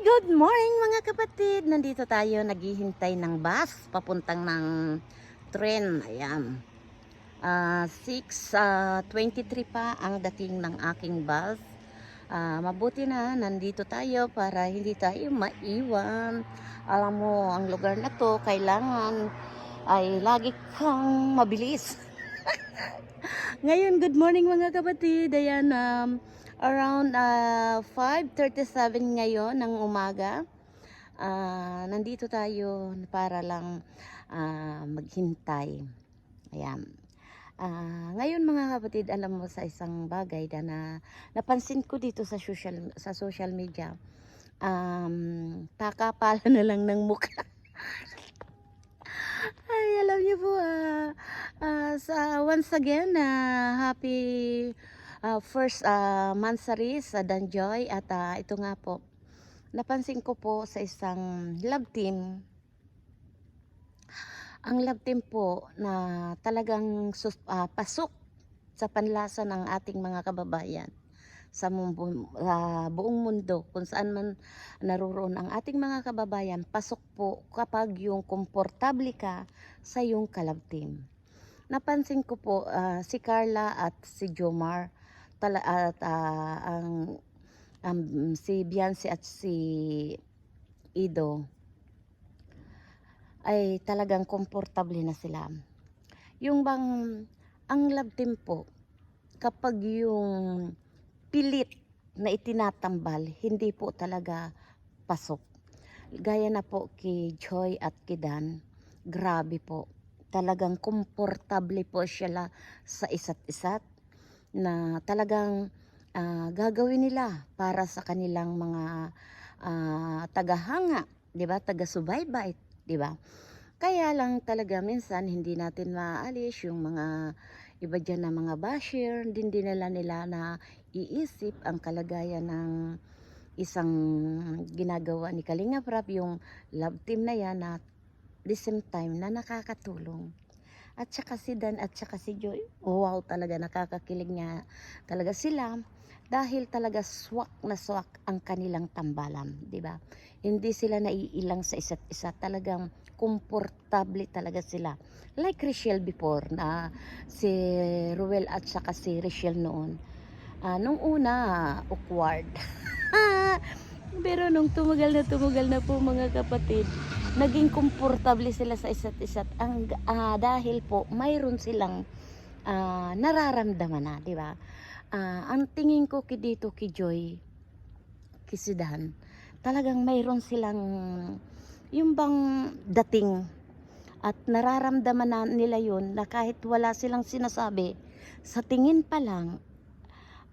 good morning mga kapatid. Nandito tayo naghihintay ng bus papuntang ng tren. Ayan. Ah, 6.23 pa ang dating ng aking bus. Ah, mabuti na nandito tayo para hindi tayo maiwan. Alam mo, ang lugar na to kailangan ay lagi kang mabilis. Ngayon, good morning mga kapatid. Ayan, um, around uh, 5.37 ngayon ng umaga. Ah, nandito tayo para lang ah, maghintay. Ayan. Ah, ngayon mga kapatid, alam mo sa isang bagay na, na napansin ko dito sa social sa social media. Um, takapala na lang ng mukha. Ay, alam niyo po, ah, ah, sa once again, ah, happy ah, first uh, Mansari sa Danjoy at ah, ito nga po, napansin ko po sa isang love team, ang love team po na talagang sus- ah, pasok sa panlasa ng ating mga kababayan sa ah, buong mundo kung saan man naroroon ang ating mga kababayan pasok po kapag yung komportable ka sa yung kalab team. Napansin ko po ah, si Carla at si Jomar tala at ah, ang um, si Beyonce at si Ido ay talagang komportable na sila. Yung bang ang love team po kapag yung pilit na itinatambal hindi po talaga pasok. Gaya na po kay Joy at kay Dan, grabe po. Talagang komportable po sila sa isa't isa't na talagang ah, gagawin nila para sa kanilang mga ah, tagahanga, 'di ba? Taga-subaybay, 'di ba? Kaya lang talaga minsan hindi natin maalis yung mga iba dyan na mga basher, hindi nila nila na iisip ang kalagayan ng isang ginagawa ni Kalinga Prab, yung love team na yan na the same time na nakakatulong. At saka si Dan at saka si Joy, wow talaga nakakakilig nga talaga sila dahil talaga swak na swak ang kanilang tambalan, di ba? Hindi sila naiilang sa isa't isa, talagang komportable talaga sila. Like Richelle before na si Ruel at saka si Richelle noon. Ah, nung una, awkward. Pero nung tumagal na tumagal na po mga kapatid, naging komportable sila sa isa't isa't ang ah, dahil po mayroon silang ah, nararamdaman na, di ba? Ah, ang tingin ko ki dito ki Joy, ki Sidan, talagang mayroon silang yung bang dating at nararamdaman na nila yun na kahit wala silang sinasabi, sa tingin pa lang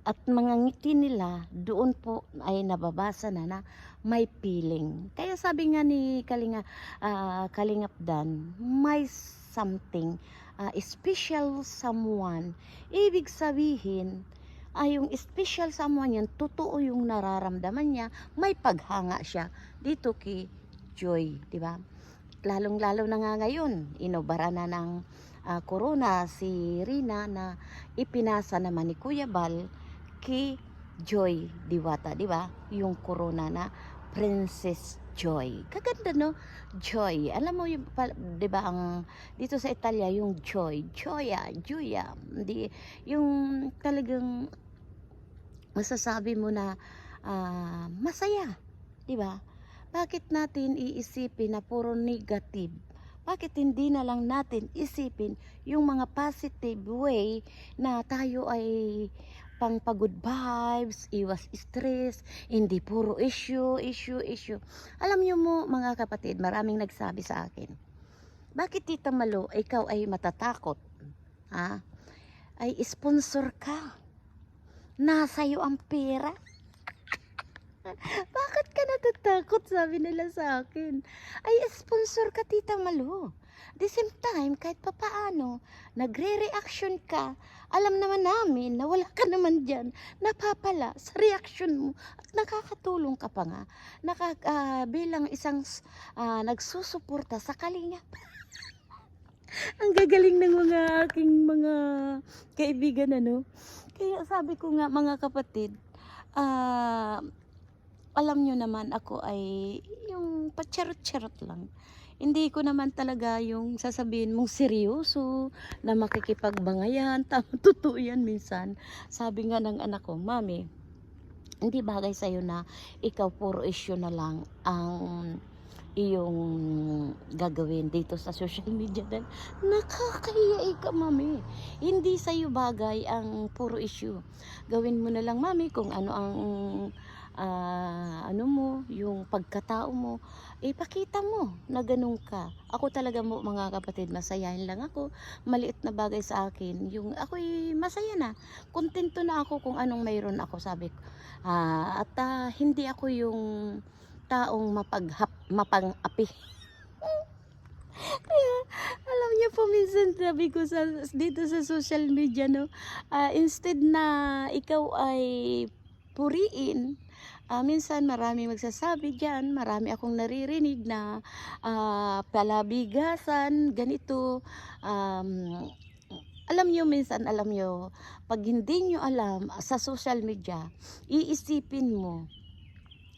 at mga ngiti nila, doon po ay nababasa na na may feeling. Kaya sabi nga ni Kalinga, ah, Kalingap Dan, may something, ah, special someone. Ibig sabihin, ay yung special someone yan, totoo yung nararamdaman niya, may paghanga siya dito kay Joy, di ba? Lalong-lalo na nga ngayon, inobara na ng ah, corona si Rina na ipinasa naman ni Kuya Bal kay Joy Diwata, di ba? Yung corona na Princess Joy. Kaganda no? Joy. Alam mo yung 'di ba ang dito sa Italia yung joy, joya, joya. Di yung talagang masasabi mo na ah, masaya, 'di ba? Bakit natin iisipin na puro negative? Bakit hindi na lang natin isipin yung mga positive way na tayo ay pang pagod vibes, iwas stress, hindi puro issue, issue, issue. Alam niyo mo mga kapatid, maraming nagsabi sa akin, bakit Tita Malo, ikaw ay matatakot? Ha? Ay sponsor ka. Nasa iyo ang pera. Bakit ka natatakot? Sabi nila sa akin. Ay, sponsor ka, Tita Malu. The same time, kahit papaano, nagre-reaction ka, alam naman namin na wala ka naman dyan, napapala sa reaction mo at nakakatulong ka pa nga naka, ah, bilang isang ah, nagsusuporta sa kalinga. Ang gagaling ng mga aking mga kaibigan ano. Kaya sabi ko nga mga kapatid, ah alam nyo naman ako ay yung pacharot-charot lang. Hindi ko naman talaga yung sasabihin mong seryoso na makikipagbangayan. Tama, totoo yan minsan. Sabi nga ng anak ko, Mami, hindi bagay sa'yo na ikaw puro issue na lang ang iyong gagawin dito sa social media dahil nakakahiya ka mami hindi sa'yo bagay ang puro issue gawin mo na lang mami kung ano ang ah, ano mo yung pagkatao mo ipakita mo na ganun ka. Ako talaga mo mga kapatid masayahin lang ako. Maliit na bagay sa akin yung ako'y masaya na. Kontento na ako kung anong mayroon ako sabi ko. Ah, at ah, hindi ako yung taong mapaghap, mapang-api. Alam niyo po minsan sabi ko sa, dito sa social media, no, ah, instead na ikaw ay puriin, ah, minsan marami magsasabi dyan, marami akong naririnig na ah, palabigasan, ganito, um, alam nyo minsan, alam nyo, pag hindi nyo alam sa social media, iisipin mo,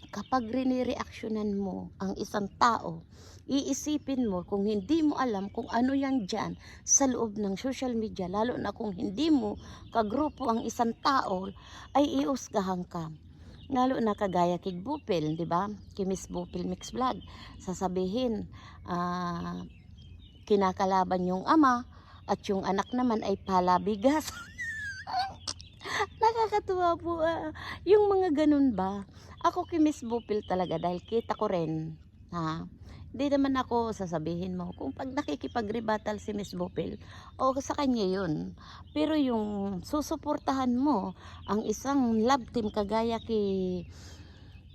kapag rinireaksyonan mo ang isang tao, iisipin mo kung hindi mo alam kung ano yan dyan sa loob ng social media, lalo na kung hindi mo kagrupo ang isang tao, ay iusgahan ka. Lalo na kagaya kay Bupil, di ba? Kay Miss Bupil Mix Vlog. Sasabihin, ah, kinakalaban yung ama, at yung anak naman ay palabigas. Nakakatuwa po. ah. yung mga ganun ba? Ako kay Miss Bupil talaga dahil kita ko rin. Ha? Hindi naman ako sasabihin mo. Kung pag nakikipag-rebuttal si Miss Bupil, o sa kanya yun. Pero yung susuportahan mo ang isang love team kagaya kay,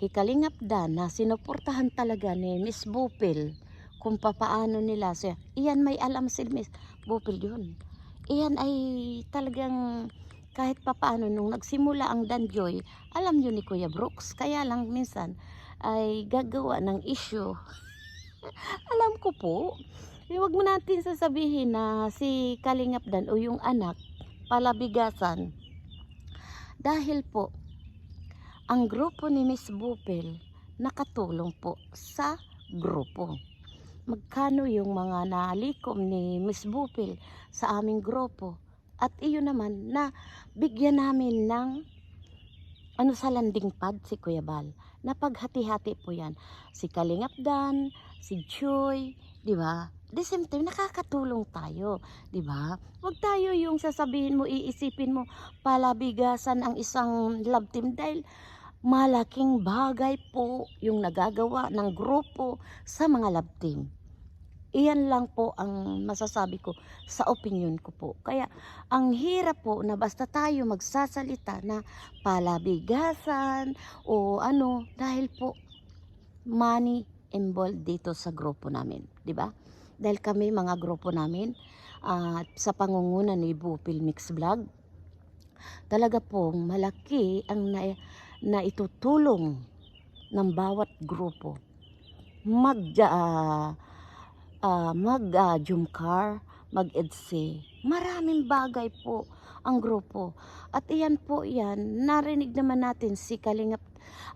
kay Kalingap Dan na sinuportahan talaga ni Miss Bupil kung papaano nila siya. Iyan may alam si Miss Bupil yun. Iyan ay talagang kahit papaano nung nagsimula ang Danjoy, alam yun ni Kuya Brooks. Kaya lang minsan ay gagawa ng issue. Alam ko po. Eh, Huwag mo natin sasabihin na si Kalingap Dan o yung anak palabigasan. Dahil po, ang grupo ni Miss Bupil nakatulong po sa grupo magkano yung mga nalikom ni Miss Bupil sa aming grupo. At iyon naman na bigyan namin ng ano sa landing pad si Kuya Bal. Napaghati-hati po yan. Si Kalingap Dan, si Joy, di ba? The same time, nakakatulong tayo, di ba? Huwag tayo yung sasabihin mo, iisipin mo, palabigasan ang isang love team dahil malaking bagay po yung nagagawa ng grupo sa mga love team. Iyan lang po ang masasabi ko sa opinion ko po. Kaya ang hirap po na basta tayo magsasalita na palabigasan o ano dahil po money involved dito sa grupo namin, di ba? Dahil kami mga grupo namin at sa pangunguna ni Bupil Mix Vlog, talaga pong malaki ang na, na itutulong ng bawat grupo. Mag uh, uh, mag uh, car, mag EDSE. Maraming bagay po ang grupo. At iyan po yan, narinig naman natin si Kalingap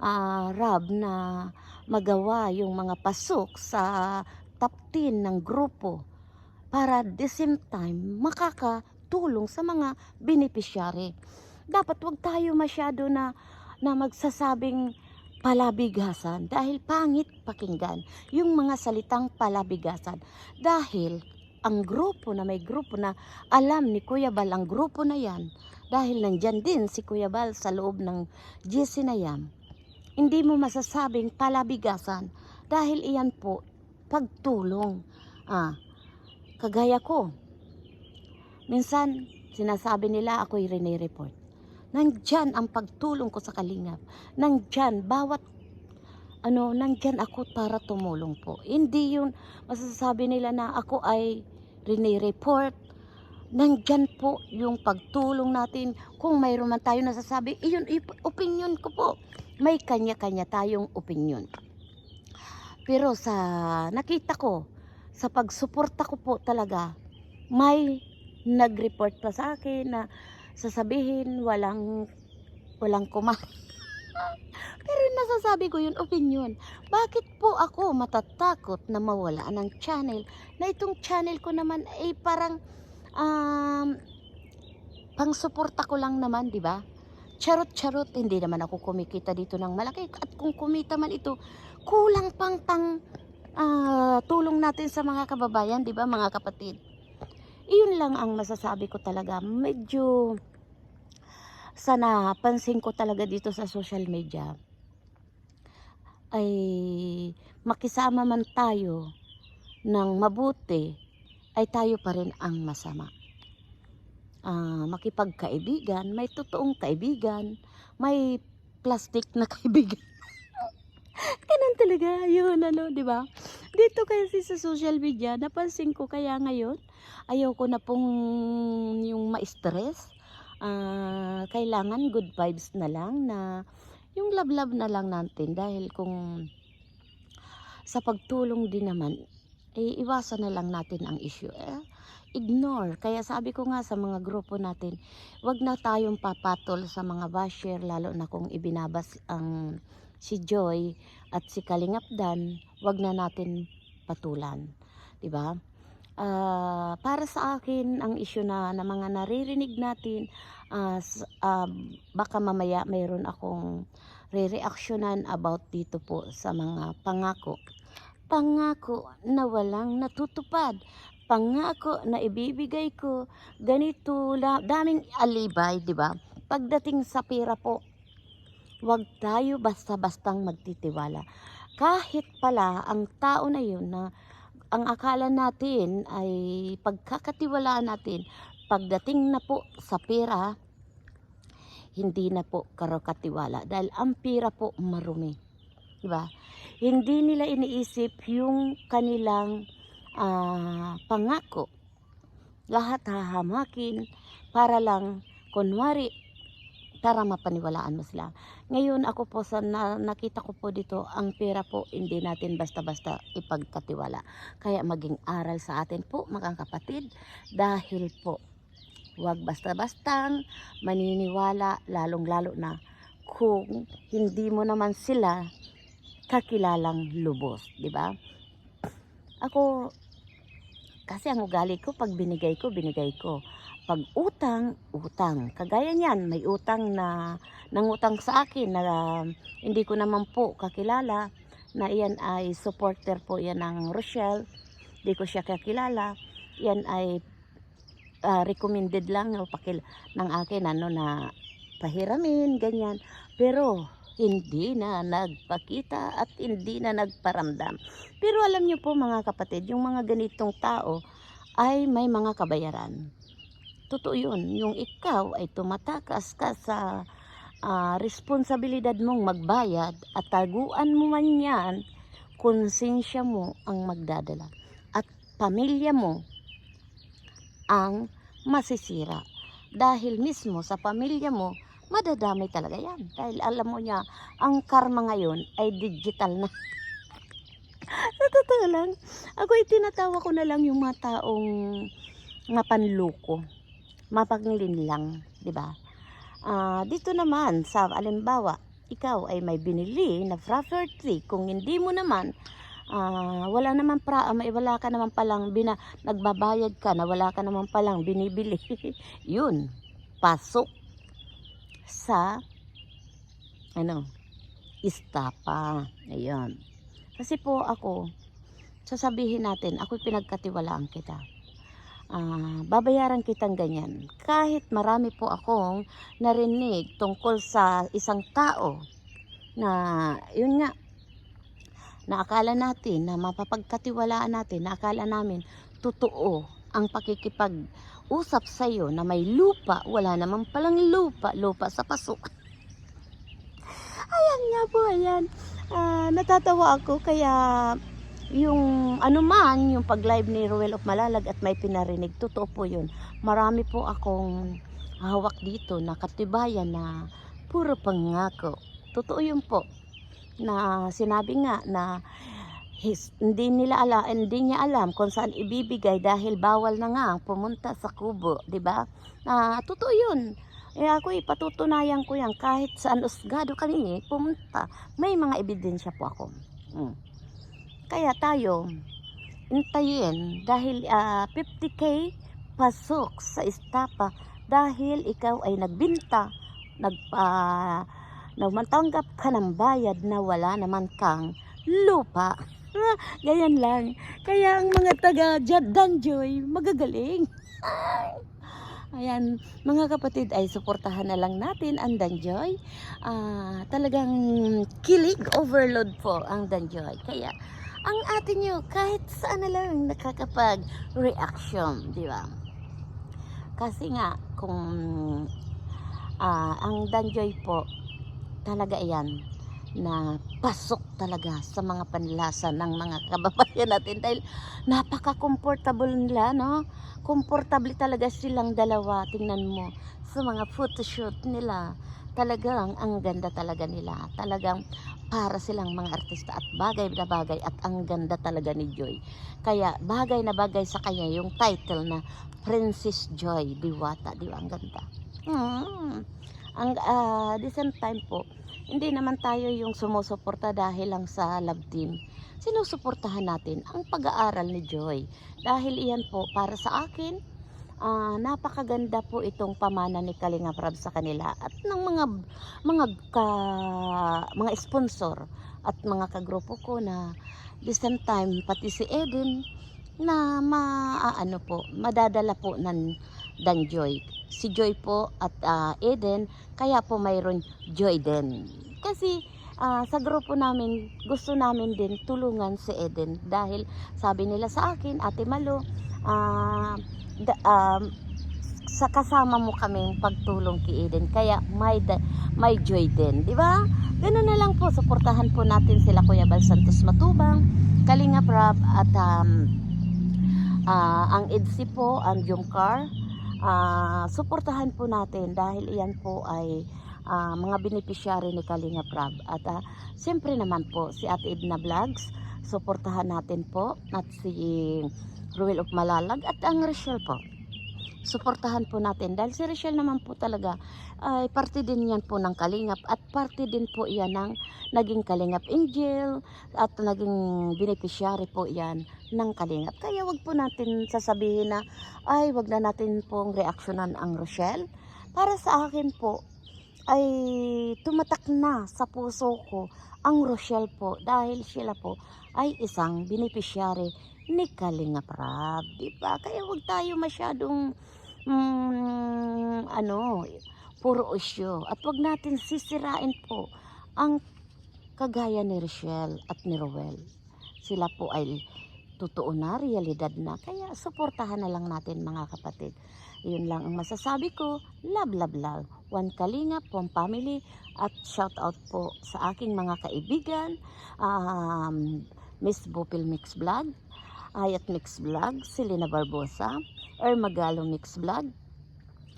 uh, Rab na magawa yung mga pasok sa top 10 ng grupo para the same time makakatulong sa mga beneficiary. Dapat wag tayo masyado na na magsasabing palabigasan dahil pangit pakinggan yung mga salitang palabigasan dahil ang grupo na may grupo na alam ni Kuya Bal ang grupo na yan dahil nandyan din si Kuya Bal sa loob ng GC na yan hindi mo masasabing palabigasan dahil iyan po pagtulong. Ah, kagaya ko minsan sinasabi nila ako'y report nandyan ang pagtulong ko sa kalingap. Nandyan, bawat ano, nandyan ako para tumulong po. Hindi yun masasabi nila na ako ay report Nandyan po yung pagtulong natin. Kung mayroon man tayo nasasabi, iyon, opinion ko po. May kanya-kanya tayong opinion. Pero sa nakita ko, sa pagsuporta ko po talaga, may nag-report pa sa akin na sasabihin walang walang kumain Pero yung nasasabi ko yun, opinion. Bakit po ako matatakot na mawala ng channel? Na itong channel ko naman ay parang um, pang suporta ko lang naman, di ba? Charot-charot, hindi naman ako kumikita dito ng malaki. At kung kumita man ito, kulang pang pang ah, tulong natin sa mga kababayan, di ba mga kapatid? Iyon lang ang masasabi ko talaga. Medyo sa napansin ko talaga dito sa social media ay makisama man tayo ng mabuti ay tayo pa rin ang masama. Ah, makipagkaibigan, may totoong kaibigan, may plastic na kaibigan. Ganun talaga, yun ano, di ba? Dito kasi sa social media, napansin ko kaya ngayon, ayaw ko na pong yung ma-stress. Ah, kailangan good vibes na lang na yung love-love na lang natin dahil kung sa pagtulong din naman, eh, iwasan na lang natin ang issue. Eh, ignore. Kaya sabi ko nga sa mga grupo natin, wag na tayong papatol sa mga basher, lalo na kung ibinabas ang si Joy at si Kalingap Dan, wag na natin patulan. 'Di ba? Ah, para sa akin, ang issue na, na mga naririnig natin, s- ah, baka mamaya mayroon akong re-reactionan about dito po sa mga pangako. Pangako na walang natutupad. Pangako na ibibigay ko ganito, la, daming alibay, di ba? Pagdating sa pera po, wag tayo basta-bastang magtitiwala. Kahit pala ang tao na yun na ang akala natin ay pagkakatiwalaan natin, pagdating na po sa pera, hindi na po karokatiwala dahil ang pera po marumi. Diba? Hindi nila iniisip yung kanilang ah, pangako. Lahat hahamakin para lang, kunwari, para mapaniwalaan mo sila. Ngayon ako po sa na, nakita ko po dito, ang pera po hindi natin basta-basta ipagkatiwala. Kaya maging aral sa atin po mga kapatid dahil po wag basta-bastang maniniwala lalong-lalo na kung hindi mo naman sila kakilalang lubos, di ba? Ako kasi ang ugali ko pag binigay ko, binigay ko. Pag utang, utang. Kagaya niyan, may utang na nangutang sa akin na um, hindi ko naman po kakilala na iyan ay supporter po yan ng Rochelle. Hindi ko siya kakilala. Yan ay ah, recommended lang ng akin ano na pahiramin, ganyan. Pero hindi na nagpakita at hindi na nagparamdam. Pero alam niyo po mga kapatid, yung mga ganitong tao ay may mga kabayaran. Totoo yun. Yung ikaw ay tumatakas ka sa ah, responsibilidad mong magbayad at taguan mo man yan, konsensya mo ang magdadala. At pamilya mo ang masisira. Dahil mismo sa pamilya mo, madadamay talaga yan. Dahil alam mo niya, ang karma ngayon ay digital na. sa totoo lang, ako itinatawa ko na lang yung mga taong mapanluko, mapaglinlang, di ba? Ah, dito naman, sa alimbawa, ikaw ay may binili na property, kung hindi mo naman, ah, wala naman pra, ah, may wala ka naman palang bina, nagbabayad ka na wala ka naman palang binibili. Yun, pasok sa ano, istapa. Ayun. Kasi po ako, sasabihin natin, ako pinagkatiwalaan kita. Ah, babayaran kitang ganyan. Kahit marami po akong narinig tungkol sa isang tao na, yun nga, na akala natin, na mapapagkatiwalaan natin, na akala namin, totoo ang pakikipag-usap sa'yo na may lupa, wala naman palang lupa, lupa sa pasok. ayan nga po, ayan. Ah, natatawa ako kaya yung ano man, yung pag-live ni Ruel of Malalag at may pinarinig, totoo po yun. Marami po akong hawak dito na katibayan na puro pangako. Totoo yun po. Na sinabi nga na his, hindi nila ala, hindi niya alam kung saan ibibigay dahil bawal na nga pumunta sa kubo, 'di ba? Na totoo 'yun. Eh ako ipatutunayan ko yan kahit saan usgado kami pumunta. May mga ebidensya po ako. Mm. Kaya tayo, intayin dahil ah, 50k pasok sa estapa dahil ikaw ay nagbinta, nagpa, nagmatanggap ka ng bayad na wala naman kang lupa. Ganyan lang. Kaya ang mga taga Danjoy, magagaling. Ayan, mga kapatid ay suportahan na lang natin ang Danjoy. Ah, talagang kilig overload po ang Danjoy. Kaya ang atin nyo kahit saan na lang nakakapag-reaction, di ba? Kasi nga, kung ah, ang Danjoy po, talaga yan na pasok talaga sa mga panlasa ng mga kababayan natin dahil napaka-comfortable nila, no? Komportable talaga silang dalawa, tingnan mo, sa mga photoshoot nila. Talagang ang ganda talaga nila. Talagang para silang mga artista at bagay na bagay at ang ganda talaga ni Joy. Kaya bagay na bagay sa kanya yung title na Princess Joy Diwata. Di ba? Ang ganda. Hmm. Ang, ah, the same time po, hindi naman tayo yung sumusuporta dahil lang sa love team. Sinusuportahan natin ang pag-aaral ni Joy. Dahil iyan po, para sa akin, ah, napakaganda po itong pamana ni Kalinga Prab sa kanila at ng mga mga ka, mga sponsor at mga kagrupo ko na the same time pati si Eden na maaano po madadala po ng Dan Joy si Joy po at ah, Eden. Kaya po mayroon Joy din. Kasi ah, sa grupo namin gusto namin din tulungan si Eden. Dahil sabi nila sa akin Ate Malo ah, da- um, sa kasama mo kaming pagtulong kay Eden. Kaya may da- may joy din. Di ba? Ganun na lang po. Suportahan po natin sila Kuya Bal Santos Matubang Kalinga Prab at um, ah, ang EDSI po ang Jumcar ah, suportahan po natin dahil iyan po ay ah, mga beneficiary ni Kalinga Prab. At ah, siyempre naman po si Ate Edna Vlogs suportahan natin po at si Ruel of Malalag at ang Rachel po suportahan po natin dahil si Rachel naman po talaga ay parte din yan po ng Kalingap at parte din po yan ng naging Kalingap Angel at naging beneficiary po yan ng Kalingap. Kaya wag po natin sasabihin na ay wag na natin pong reaksyonan ang Rochelle. Para sa akin po ay tumatak na sa puso ko ang Rochelle po dahil sila po ay isang beneficiary ni Kalinga Prab. Diba? Kaya wag tayo masyadong mm, ano, puro isyo. At wag natin sisirain po ang kagaya ni Rochelle at ni Rowell. Sila po ay totoo na, realidad na. Kaya suportahan na lang natin mga kapatid. Yun lang ang masasabi ko. Love, love, love. One Kalinga, Pom Family. At shout out po sa aking mga kaibigan. Um, Miss Bopil Mix Vlog. Ayat Mix Vlog. Selena Barbosa. Ermagalo Mix Vlog.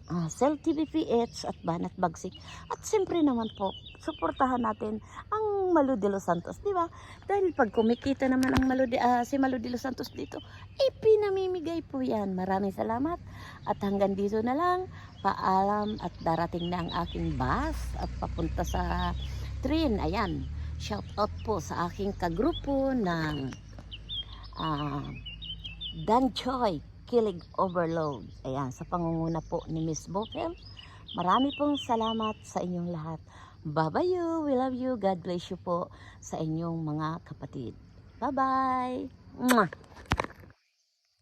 Uh, Cell TV PH at Banat Bagsik. At siyempre naman po, suportahan natin ang Malu de los Santos, di ba? Dahil pag kumikita naman ang Malu de, ah, si Malu de los Santos dito, ipinamimigay po yan. Maraming salamat at hanggang dito na lang. Paalam at darating na ang aking bus at papunta sa train. Ayan, shout out po sa aking kagrupo ng ah, Dan Choi Kilig Overload. Ayan, sa pangunguna po ni Miss Bopel. Marami pong salamat sa inyong lahat. You. We love you. God bless you po sa inyong mga kapatid. Bye-bye.